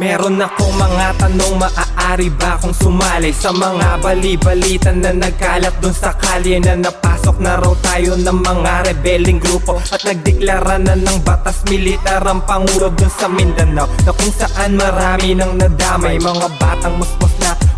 Meron akong mga tanong maaari ba kung sumali Sa mga bali-balitan na nagkalat dun sa kalye Na napasok na raw tayo ng mga rebelling grupo? At nagdeklara na ng batas militar ang pangulo dun sa Mindanao Na kung saan marami nang nadamay. Mga batang musmos na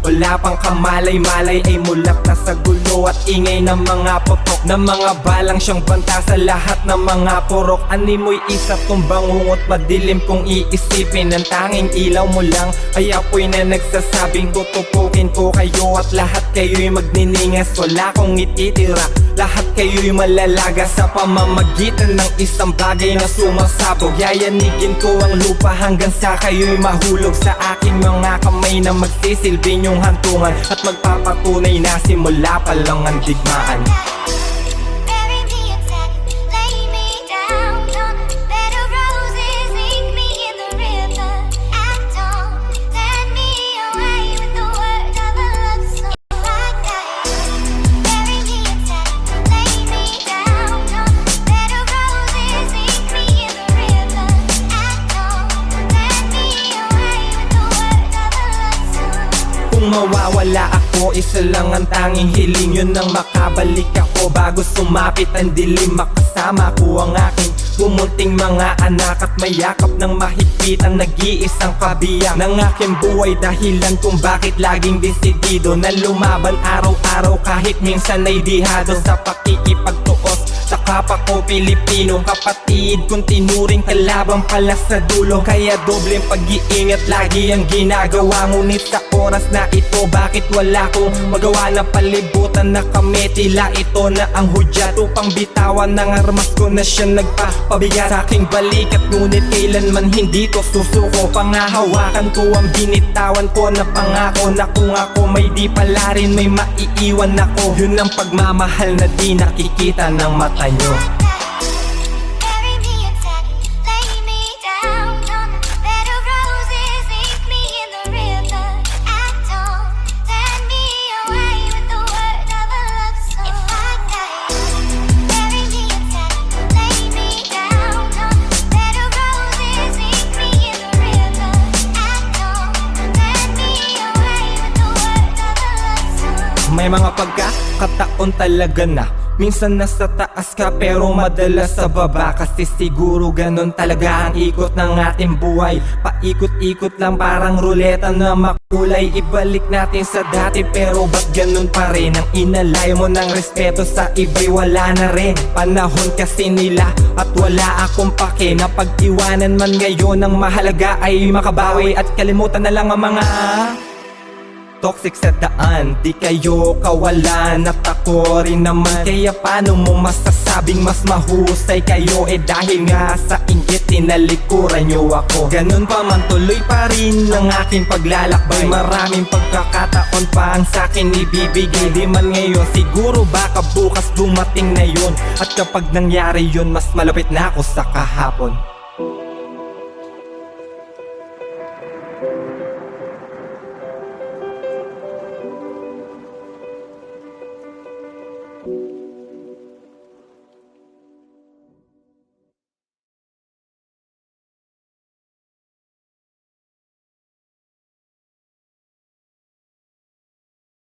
wala pang kamalay-malay ay mulak na sa gulo at ingay ng mga potok Na mga balang siyang banta sa lahat ng mga purok Animoy isa tong bangungot madilim kung iisipin Ang tanging ilaw mo lang. Ay apoy na nagsasabing Tutupukin ko kayo at lahat kayo'y magniningas Wala kong ititira lahat kayo'y malalaga sa pamamagitan ng isang bagay na sumasabog. Yayanigin ko ang lupa hanggang sa kayo'y mahulog Sa aking mga kamay na magsisilbi niyong hantungan At magpapatunay na simula pa lang ang digmaan mawawala ako, isa lang ang tanging hiling. Yun ang makabalik ako. Bago sumapit ang dilim Makasama ko ang aking bumunting mga anak. At mayakap ng mahigpit ang nag-iisang kabiyak Ng aking buhay. Dahilan kung bakit laging desidido Na lumaban araw-araw. Kahit minsan ay dihado Sa pakikipagtuos sa kapwa ko Pilipino Kapatid kung tinuring kalaban pala sa dulo Kaya dobleng pag-iingat lagi ang ginagawa. Ngunit sa oras na ito bakit wala kong magawa? Na palibutan na kami Tila ito na ang hudyat. Upang bitawan ng armas ko na siya nagpapabigat. Sa aking balikat ngunit kailanman hindi ko susuko. Pangahawakan ko ang binitawan ko na pangako Na kung ako may di pala rin may maiiwan ako. Yun ang pagmamahal na di nakikita ng mata nyo. May mga pagkakataon talaga na Minsan nasa taas ka pero madalas sa baba. Kasi siguro ganun talaga ang ikot ng ating buhay. Paikot-ikot lang parang ruleta na makulay. Ibalik natin sa dati pero ba't ganun pa rin? Ang inalay mo ng respeto sa iba'y wala na rin. Panahon kasi nila at wala akong pake. Na pag-iwanan man ngayon ang mahalaga ay makabawi. At kalimutan na lang ang mga Toxic sa daan, di kayo kawalan. At ako rin naman. Kaya paano mo masasabing mas mahusay kayo? Eh dahil nga sa inggit tinalikuran nyo ako. Ganun pa man tuloy pa rin ang aking paglalakbay. Maraming pagkakataon pa ang sakin ibibigay. Di man ngayon siguro baka bukas dumating na yun. At kapag nangyari yun mas malapit na ako sa kahapon